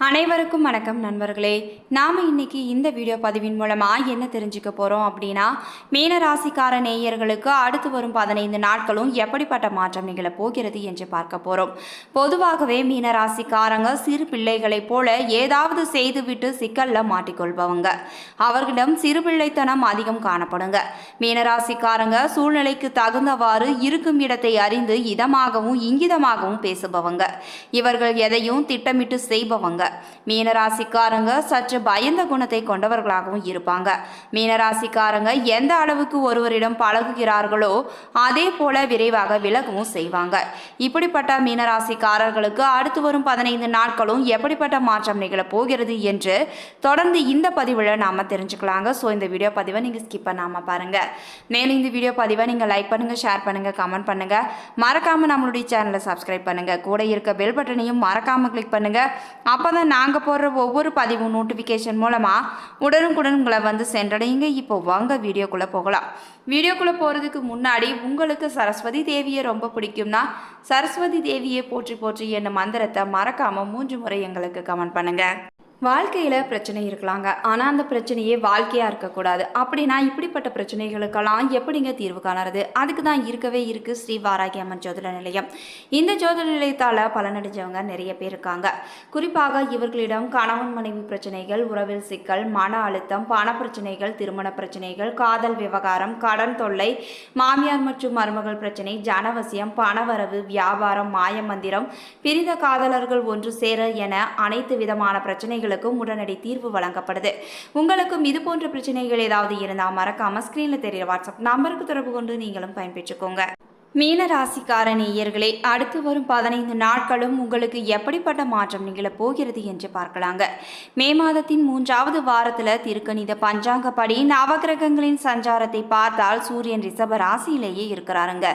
அனைவருக்கும் வணக்கம் நண்பர்களே. நாம் இன்னைக்கு இந்த வீடியோ பதிவின் மூலமாக என்ன தெரிஞ்சுக்க போகிறோம் அப்படின்னா மீனராசிக்கார நேயர்களுக்கு அடுத்து வரும் பதினைந்து நாட்களும் எப்படிப்பட்ட மாற்றம் நிகழ போகிறது என்று பார்க்க போகிறோம் பொதுவாகவே மீனராசிக்காரங்க சிறு பிள்ளைகளைப் போல ஏதாவது செய்துவிட்டு சிக்கலில் மாட்டிக்கொள்பவங்க. அவர்களிடம் சிறு பிள்ளைத்தனம் அதிகம் காணப்படுங்க. மீனராசிக்காரங்க சூழ்நிலைக்கு தகுந்தவாறு இருக்கும் இடத்தை அறிந்து இதமாகவும் இங்கிதமாகவும் பேசுபவங்க. இவர்கள் எதையும் திட்டமிட்டு செய்பவங்க. மீனராசிக்காரங்க சற்று பயந்த குணத்தை கொண்டவர்களாகவும் இருப்பாங்க. மீனராசிக்காரங்க எந்த அளவுக்கு ஒருவரிடம் பழகுகிறார்களோ அதே போல விரைவாக விலகவும் செய்வாங்க. இப்படிப்பட்ட மீனராசிக்காரர்களுக்கு அடுத்து வரும் பதினைந்து நாட்களும் எப்படிப்பட்ட மாற்றம் நிகழப் போகிறது என்று தொடர்ந்து இந்த பதிவில் நாம தெரிஞ்சுக்கலாங்க. ஸோ இந்த வீடியோ பதிவை நீங்கள் ஸ்கிப் பண்ணாமல் பாருங்க. மேலும் இந்த வீடியோ பதிவை நீங்கள் லைக் பண்ணுங்க ஷேர் பண்ணுங்க கமெண்ட் பண்ணுங்க. மறக்காம நம்மளுடைய சேனலை சப்ஸ்கிரைப் பண்ணுங்க. கூட இருக்க பெல் பட்டனையும் மறக்காம கிளிக் பண்ணுங்க. அப்பதான் நாங்கள் போடுற ஒவ்வொரு பதிவும் நோட்டிஃபிகேஷன் மூலமாக உடனுக்குடன் உங்களை வந்து சென்றடையுங்க. இப்போ வாங்க வீடியோக்குள்ளே போகலாம். வீடியோக்குள்ளே போகிறதுக்கு முன்னாடி உங்களுக்கு சரஸ்வதி தேவியை ரொம்ப பிடிக்கும்னா சரஸ்வதி தேவியை போற்றி போற்றி என்ன மந்திரத்தை மறக்காமல் மூன்று முறை எங்களுக்கு கமெண்ட் பண்ணுங்கள் வாழ்க்கையில் பிரச்சனை இருக்கலாங்க. ஆனால் அந்த பிரச்சனையே வாழ்க்கையாக இருக்கக்கூடாது. அப்படின்னா இப்படிப்பட்ட பிரச்சனைகளுக்கெல்லாம் எப்படிங்க தீர்வு காணறது? அதுக்கு தான் இருக்கவே இருக்குது ஸ்ரீ வாராகி அம்மன் ஜோதிட நிலையம். இந்த ஜோதிட நிலையத்தால் பலனடைஞ்சவங்க நிறைய பேர் இருக்காங்க. குறிப்பாக இவர்களிடம் கணவன் மனைவி பிரச்சனைகள் உறவில் சிக்கல் மன அழுத்தம் பண பிரச்சனைகள் திருமண பிரச்சனைகள் காதல் விவகாரம் கடன் தொல்லை மாமியார் மற்றும் மருமகள் பிரச்சனை ஜனவசியம் பணவரவு வியாபாரம் மாயமந்திரம் பிரிந்த காதலர்கள் ஒன்று சேர என அனைத்து விதமான பிரச்சனைகளுக்கும் உடனடி தீர்வு வழங்கப்படுது. உங்களுக்கும் இது போன்ற பிரச்சனைகள் ஏதாவது இருந்தால் மறக்காம ஸ்க்ரீனில் தெரியிற வாட்ஸ்அப் நம்பருக்கு தொடர்பு கொண்டு நீங்களும் பயன்பெற்றுக்கோங்க. மீன நேயர்களே அடுத்து வரும் பதினைந்து நாட்களும் உங்களுக்கு எப்படிப்பட்ட மாற்றம் நிகழப் போகிறது என்று பார்க்கலாங்க. மே மாதத்தின் மூன்றாவது வாரத்தில் திருக்கணித பஞ்சாங்கப்படி நவகிரகங்களின் சஞ்சாரத்தை பார்த்தால் சூரியன் ரிஷப ராசியிலேயே இருக்கிறாருங்க.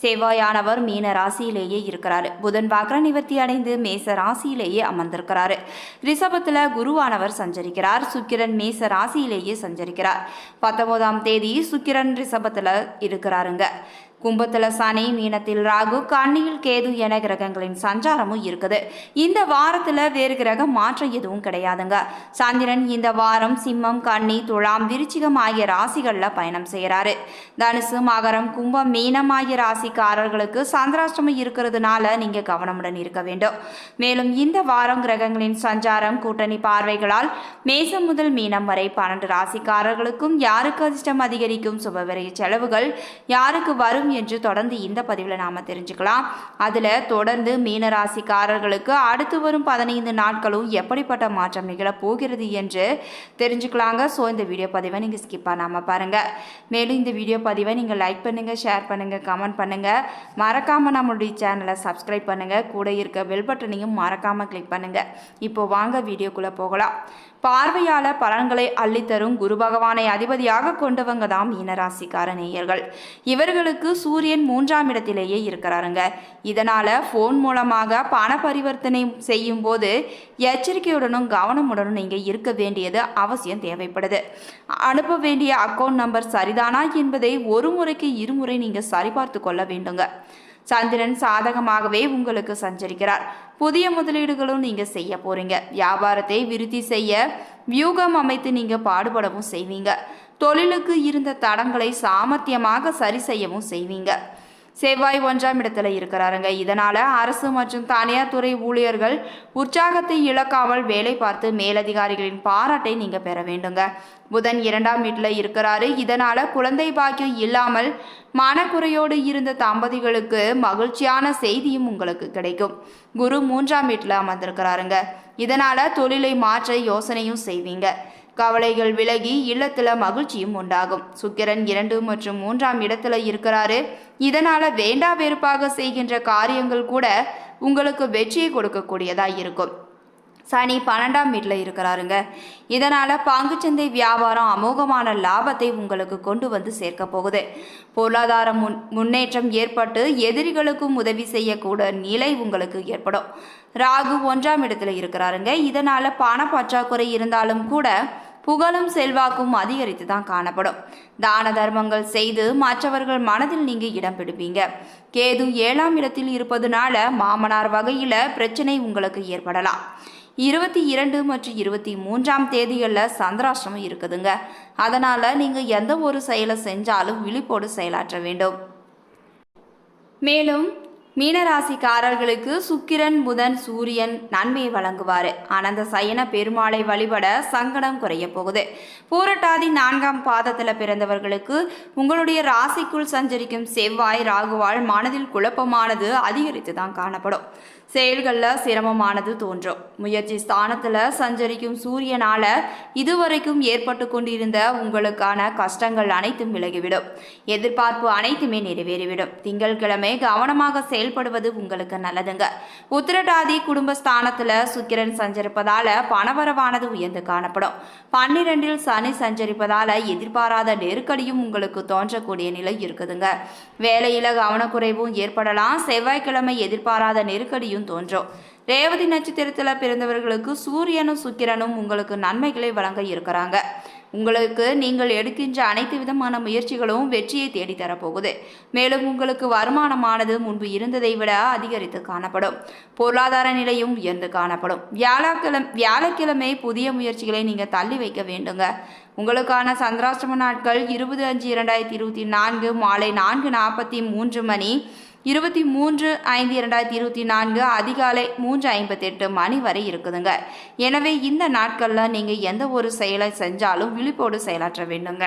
செவ்வாயானவர் மீன ராசியிலேயே இருக்கிறாரு. புதன் வக்ர நிவர்த்தி அடைந்து மேச ராசியிலேயே அமர்ந்திருக்கிறாரு. ரிஷபத்தில் குருவானவர் சஞ்சரிக்கிறார். சுக்கிரன் மேச ராசியிலேயே சஞ்சரிக்கிறார். பத்தொன்பதாம் தேதி சுக்கிரன் ரிஷபத்தில் இருக்கிறாருங்க. கும்பத்தில் சனி மீனத்தில் ராகு கண்ணியில் கேது என கிரகங்களின் சஞ்சாரமும் இருக்குது. இந்த வாரத்தில் வேறு கிரக மாற்றம் எதுவும் கிடையாதுங்க. சந்திரன் இந்த வாரம் சிம்மம் கன்னி துலாம் விருச்சிகம் ஆகிய ராசிகளில் பயணம் செய்கிறாரு தனுசு மகரம் கும்பம் மீனம் ஆகிய ராசிக்காரர்களுக்கு சந்திராஷ்டமம் இருக்கிறதுனால நீங்கள் கவனமுடன் இருக்க வேண்டும். மேலும் இந்த வாரம் கிரகங்களின் சஞ்சாரம் கூட்டணி பார்வைகளால் மேசம் முதல் மீனம் வரை பன்னெண்டு ராசிக்காரர்களுக்கும் யாருக்கு அதிர்ஷ்டம் அதிகரிக்கும் சுபவிரைய செலவுகள் யாருக்கு வரும் என்று தொடர்ந்து இந்த பதிவில் நாம் தெரிஞ்சுக்கலாம். அதில் தொடர்ந்து மீனராசிக்காரர்களுக்கு அடுத்து வரும் பதினைந்து நாட்களும் எப்படிப்பட்ட மாற்றம் நிகழப் போகிறது என்று தெரிஞ்சுக்கலாங்க. ஸோ இந்த வீடியோ பதிவை நீங்கள் ஸ்கிப் பண்ணாமல் பாருங்கள் மேலும் இந்த வீடியோ பதிவை நீங்கள் லைக் பண்ணுங்கள் ஷேர் பண்ணுங்கள் கமெண்ட் பண்ணுங்கள் மறக்காமல் நம்மளுடைய சேனலை சப்ஸ்கிரைப் பண்ணுங்கள் கூட இருக்க பெல் பட்டனையும் மறக்காமல் கிளிக் பண்ணுங்கள் இப்போ வாங்க வீடியோக்குள்ளே போகலாம். பார்வையாளர் பலன்களை அள்ளித்தரும் குரு பகவானை அதிபதியாக கொண்டவங்க தான் மீனராசிக்கார நேயர்கள் இவர்களுக்கு சூரியன் மூன்றாம் இடத்திலேயே இருக்கிறாருங்க. இதனால ஃபோன் மூலமாக பண பரிவர்த்தனை செய்யும் போது எச்சரிக்கையுடனும் கவனமுடனும் நீங்க இருக்க வேண்டியது அவசியம் தேவைப்படுது. அனுப்ப வேண்டிய அக்கௌண்ட் நம்பர் சரிதானா என்பதை ஒரு முறைக்கு இருமுறை நீங்க சரிபார்த்து கொள்ள வேண்டுங்க. சந்திரன் சாதகமாகவே உங்களுக்கு சஞ்சரிக்கிறார். புதிய முதலீடுகளும் நீங்க செய்ய போறீங்க. வியாபாரத்தை விருத்தி செய்ய வியூகம் அமைத்து நீங்க பாடுபடவும் செய்வீங்க. தொழிலுக்கு இருந்த தடங்களை சாமர்த்தியமாக சரி செய்யவும் செய்வீங்க. செவ்வாய் ஒன்றாம் இடத்துல இருக்கிறாருங்க. இதனால அரசு மற்றும் தனியார் துறை ஊழியர்கள் உற்சாகத்தை இழக்காமல் வேலை பார்த்து மேலதிகாரிகளின் பாராட்டை நீங்க பெற வேண்டுங்க. புதன் இரண்டாம் வீட்டில் இருக்கிறாரு. இதனால குழந்தை பாக்கியம் இல்லாமல் மனக்குறையோடு இருந்த தம்பதிகளுக்கு மகிழ்ச்சியான செய்தியும் உங்களுக்கு கிடைக்கும். குரு மூன்றாம் வீட்டில் அமர்ந்திருக்கிறாருங்க. இதனால தொழிலை மாற்ற யோசனையும் செய்வீங்க. கவலைகள் விலகி இல்லத்துல மகிழ்ச்சியும் உண்டாகும். சுக்கிரன் இரண்டு மற்றும் மூன்றாம் இடத்துல இருக்கிறாரு. இதனால வேண்டா வெறுப்பாக செய்கின்ற காரியங்கள் கூட உங்களுக்கு வெற்றியை கொடுக்கக்கூடியதா இருக்கும். சனி பன்னெண்டாம் வீட்டில் இருக்கிறாருங்க. இதனால் பங்குச்சந்தை வியாபாரம் அமோகமான லாபத்தை உங்களுக்கு கொண்டு வந்து சேர்க்க போகுது. பொருளாதார முன் முன்னேற்றம் ஏற்பட்டு எதிரிகளுக்கும் உதவி செய்யக்கூட நிலை உங்களுக்கு ஏற்படும். ராகு ஒன்றாம் இடத்துல இருக்கிறாருங்க. இதனால் பண பற்றாக்குறை இருந்தாலும் கூட புகழும் செல்வாக்கும் அதிகரித்து தான் காணப்படும். தான தர்மங்கள் செய்து மற்றவர்கள் மனதில் நீங்க இடம் பிடிப்பீங்க. கேது ஏழாம் இடத்தில் இருப்பதுனால மாமனார் வகையில பிரச்சனை உங்களுக்கு ஏற்படலாம். இருபத்தி இரண்டு மற்றும் இருபத்தி மூன்றாம் தேதிகளில் சந்திராஷ்டமம் இருக்குதுங்க. அதனால் நீங்கள் எந்த ஒரு செயலை செஞ்சாலும் விழிப்போடு செயலாற்ற வேண்டும். மேலும் மீனராசிக்காரர்களுக்கு சுக்கிரன் புதன் சூரியன் நன்மையை வழங்குவார். அனந்த சயன பெருமாளை வழிபட சங்கடம் குறைய போகுது. பூரட்டாதி நான்காம் பாதத்தில் பிறந்தவர்களுக்கு உங்களுடைய ராசிக்குள் சஞ்சரிக்கும் செவ்வாய் ராகுவால் மனதில் குழப்பமானது அதிகரித்து தான் காணப்படும். செயல்களில் சிரமமானது தோன்றும். முயற்சி ஸ்தானத்தில் சஞ்சரிக்கும் சூரியனால இதுவரைக்கும் ஏற்பட்டு கொண்டிருந்த உங்களுக்கான கஷ்டங்கள் அனைத்தும் விலகிவிடும். எதிர்பார்ப்பு அனைத்துமே நிறைவேறிவிடும். திங்கட்கிழமை கவனமாக செயல்படுவது உங்களுக்கு நல்லதுங்க. உத்திரட்டாதி குடும்பஸ்தானத்தில் சுக்கிரன் சஞ்சரிப்பதால பணவரவானது உயர்ந்து காணப்படும். பன்னிரெண்டில் சனி சஞ்சரிப்பதால எதிர்பாராத நெருக்கடியும் உங்களுக்கு தோன்றக்கூடிய நிலை இருக்குதுங்க. வேலையில கவனக்குறைவும் ஏற்படலாம். செவ்வாய்க்கிழமை எதிர்பாராத நெருக்கடியும் தோன்றும். ரேவதி நட்சத்திரத்தில் பிறந்தவர்களுக்கு சூரியனும் சுக்கிரனும் உங்களுக்கு நன்மைகளை வழங்க இருக்கிறாங்க. உங்களுக்கு நீங்கள் எடுக்கின்ற அனைத்து விதமான முயற்சிகளும் வெற்றியை தேடித்தரப்போகுது மேலும் உங்களுக்கு வருமானமானது முன்பு இருந்ததை விட அதிகரித்து காணப்படும். பொருளாதார நிலையும் உயர்ந்து காணப்படும். வியாழக்கிழமை வியாழக்கிழமை புதிய முயற்சிகளை நீங்கள் தள்ளி வைக்க வேண்டுங்க. உங்களுக்கான சந்திராஷ்டம நாட்கள் இருபது அஞ்சு இரண்டாயிரத்தி இருபத்தி நான்கு மாலை நான்கு நாற்பத்தி மூன்று மணி. இருபத்தி மூன்று ஐந்து இரண்டாயிரத்தி இருபத்தி நான்கு அதிகாலை மூன்று ஐம்பத்தெட்டு மணி வரை இருக்குதுங்க. எனவே இந்த நாட்களில் நீங்கள் எந்த ஒரு செயலை செஞ்சாலும் விழிப்போடு செயலாற்ற வேண்டுங்க.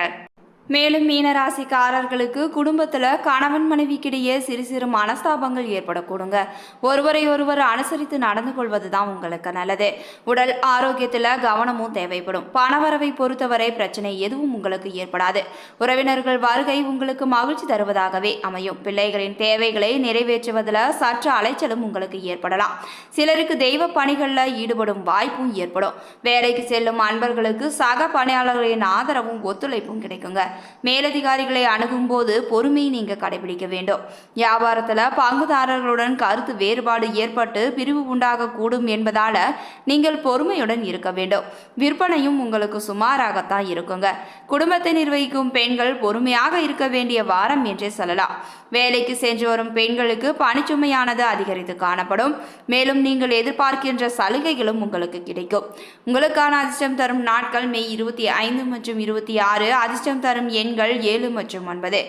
மேலும் மீனராசிக்காரர்களுக்கு குடும்பத்தில் கணவன் மனைவிக்கிடையே சிறு சிறு மனஸ்தாபங்கள் ஏற்படக்கூடுங்க. ஒருவரை ஒருவர் அனுசரித்து நடந்து கொள்வது தான் உங்களுக்கு நல்லது. உடல் ஆரோக்கியத்தில் கவனமும் தேவைப்படும். பணவரவை பொறுத்தவரை பிரச்சனை எதுவும் உங்களுக்கு ஏற்படாது. உறவினர்கள் வருகை உங்களுக்கு மகிழ்ச்சி தருவதாகவே அமையும். பிள்ளைகளின் தேவைகளை நிறைவேற்றுவதில் சற்று அலைச்சலும் உங்களுக்கு ஏற்படலாம். சிலருக்கு தெய்வ பணிகளில் ஈடுபடும் வாய்ப்பும் ஏற்படும். வேலைக்கு செல்லும் அன்பர்களுக்கு சக பணியாளர்களின் ஆதரவும் ஒத்துழைப்பும் கிடைக்குங்க. மேலதிகாரிகளை அணுகும்போது பொறுமையை நீங்கள் கடைபிடிக்க வேண்டும். வியாபாரத்தில் பங்குதாரர்களுடன் கருத்து வேறுபாடு ஏற்பட்டு பிரிவு உண்டாகக்கூடும் என்பதால் நீங்கள் பொறுமையுடன் இருக்க வேண்டும். விற்பனையும் உங்களுக்கு சுமாராகத்தான் இருக்குங்க. குடும்பத்தை நிர்வகிக்கும் பெண்கள் பொறுமையாக இருக்க வேண்டிய வாரம் என்றே சொல்லலாம். வேலைக்கு சென்று வரும் பெண்களுக்கு பணிச்சுமையானது அதிகரித்து காணப்படும். மேலும் நீங்கள் எதிர்பார்க்கின்ற சலுகைகளும் உங்களுக்கு கிடைக்கும். உங்களுக்கான அதிர்ஷ்டம் தரும் நாட்கள் மே இருபத்தி ஐந்து மற்றும் இருபத்தி ஆறு. அதிர்ஷ்டம் தரும் எண்கள் ஏழு மற்றும் ஒன்பது.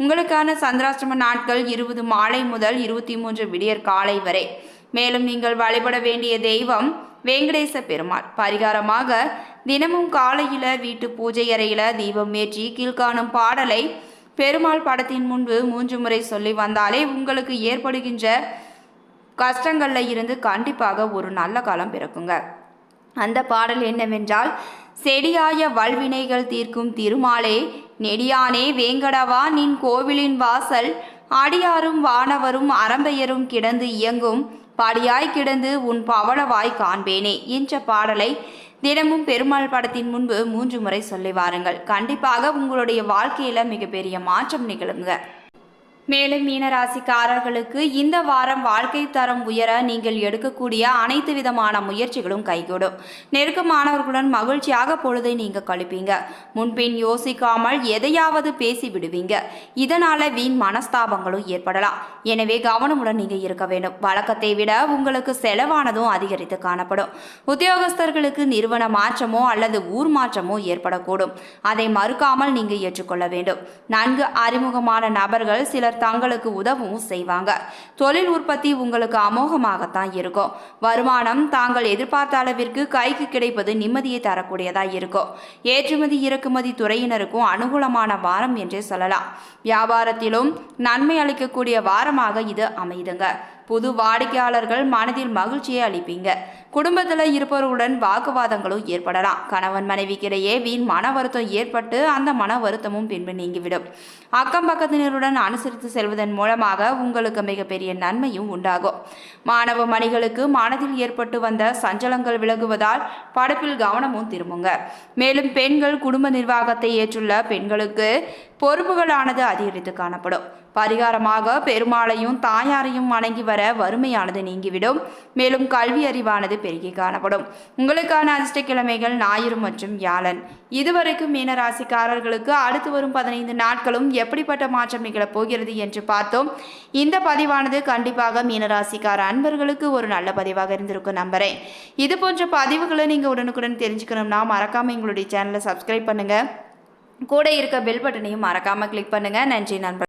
உங்களுக்கான சந்திராஷ்டம நாட்கள் இருபது மாலை முதல் இருபத்தி மூன்று விடியற் காலை வரை. மேலும் நீங்கள் வழிபட வேண்டிய தெய்வம் வெங்கடேச பெருமாள். பரிகாரமாக தினமும் காலையில வீட்டு பூஜை அறையில தீபம் ஏற்றி கீழ்காணும் பாடலை பெருமாள் படத்தின் முன்பு மூன்று முறை சொல்லி வந்தாலே உங்களுக்கு ஏற்படுகின்ற கஷ்டங்களில் இருந்து கண்டிப்பாக ஒரு நல்ல காலம் பிறக்குங்க. அந்த பாடல் என்னவென்றால் செடியாய வல்வினைகள் தீர்க்கும் திருமாலே நெடியானே வேங்கடவா நின் கோவிலின் வாசல். அடியாரும் வானவரும் அரம்பையரும் கிடந்து இயங்கும். படியாய் கிடந்து உன் பவளவாய் காண்பேனே என்ற பாடலை தினமும் பெருமாள் படத்தின் முன்பு மூன்று முறை சொல்லி வாருங்கள். கண்டிப்பாக உங்களுடைய வாழ்க்கையில மிகப்பெரிய மாற்றம் நிகழுங்க. மேலும் மீனராசிக்காரர்களுக்கு இந்த வாரம் வாழ்க்கை தரம் உயர நீங்கள் எடுக்கக்கூடிய அனைத்து விதமான முயற்சிகளும் கைகூடும். நெருக்கமானவர்களுடன் மகிழ்ச்சியாக பொழுதை நீங்க கழிப்பீங்க. முன்பின் யோசிக்காமல் எதையாவது பேசி விடுவீங்க இதனால வீண் மனஸ்தாபங்களும் ஏற்படலாம். எனவே கவனமுடன் நீங்க இருக்க வேண்டும். வழக்கத்தை விட உங்களுக்கு செலவானதும் அதிகரித்து காணப்படும். உத்தியோகஸ்தர்களுக்கு நிறுவன மாற்றமோ அல்லது ஊர் மாற்றமோ ஏற்படக்கூடும். அதை மறுக்காமல் நீங்க ஏற்றுக்கொள்ள வேண்டும். நன்கு அறிமுகமான நபர்கள் சிலர் தங்களுக்கு உதவும் செய்வாங்க. தொழில் உற்பத்தி உங்களுக்கு அமோகமாகத்தான் இருக்கும். வருமானம் தாங்கள் எதிர்பார்த்த அளவிற்கு கைக்கு கிடைப்பது நிம்மதியை தரக்கூடியதாக இருக்கும். ஏற்றுமதி இறக்குமதி துறையினருக்கும் அனுகூலமான வாரம் என்றே சொல்லலாம். வியாபாரத்திலும் நன்மை அளிக்கக்கூடிய வாரமாக இது அமைதுங்க. புது வாடிக்கையாளர்கள் மனதில் மகிழ்ச்சியை அளிப்பீங்க. குடும்பத்தில் இருப்பவர்களுடன் வாக்குவாதங்களும் ஏற்படலாம். கணவன் மனைவிக்கிடையே வீண் மன வருத்தம் ஏற்பட்டு அந்த மன வருத்தமும் பின்பு நீங்கிவிடும். அக்கம் பக்கத்தினருடன் அனுசரித்து செல்வதன் மூலமாக உங்களுக்கு மிகப்பெரிய நன்மையும் உண்டாகும். மாணவ மணிகளுக்கு மனதில் ஏற்பட்டு வந்த சஞ்சலங்கள் விலகுவதால் படப்பில் கவனமும் திரும்புங்க. மேலும் பெண்கள் குடும்ப நிர்வாகத்தை ஏற்றுள்ள பெண்களுக்கு பொறுப்புகளானது அதிகரித்து காணப்படும். பரிகாரமாக பெருமாளையும் தாயாரையும் வணங்கி வர வறுமையானது நீங்கிவிடும். மேலும் கல்வி அறிவானது பெருகி காணப்படும். உங்களுக்கான அதிர்ஷ்டக்கிழமைகள் ஞாயிறு மற்றும் வியாழன். இதுவரைக்கும் மீனராசிக்காரர்களுக்கு அடுத்து வரும் பதினைந்து நாட்களும் எப்படிப்பட்ட மாற்றம் நிகழப் போகிறது என்று பார்த்தோம். இந்த பதிவானது கண்டிப்பாக மீனராசிக்கார அன்பர்களுக்கு ஒரு நல்ல பதிவாக இருந்திருக்கும் நம்புறேன். இது போன்ற பதிவுகளை நீங்கள் உடனுக்குடன் தெரிஞ்சுக்கணும்னா மறக்காமல் எங்களுடைய சேனலை சப்ஸ்கிரைப் பண்ணுங்கள் கூட இருக்க பெல் பட்டனையும் மறக்காமல் கிளிக் பண்ணுங்கள் நன்றி நண்பர்